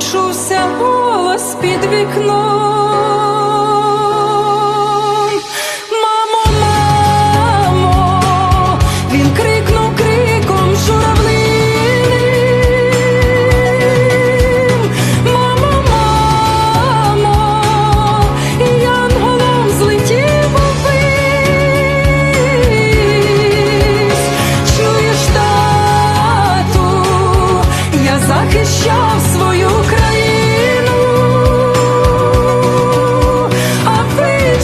почувся голос під вікном. Мамо,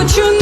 а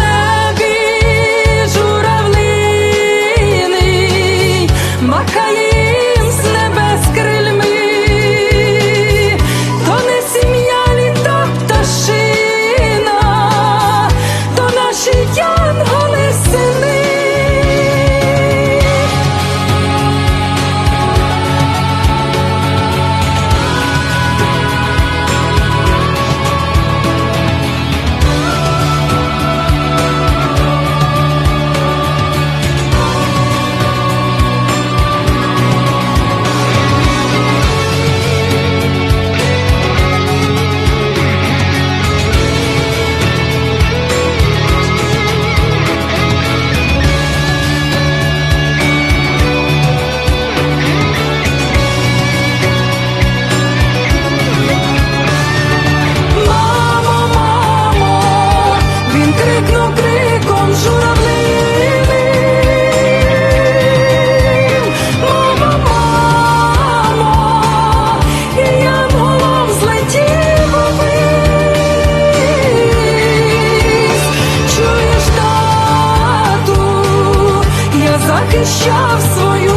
крикнув криком журавлиним. Мамо, і янголом злетів увись. Чуєш, тату, я захищав свою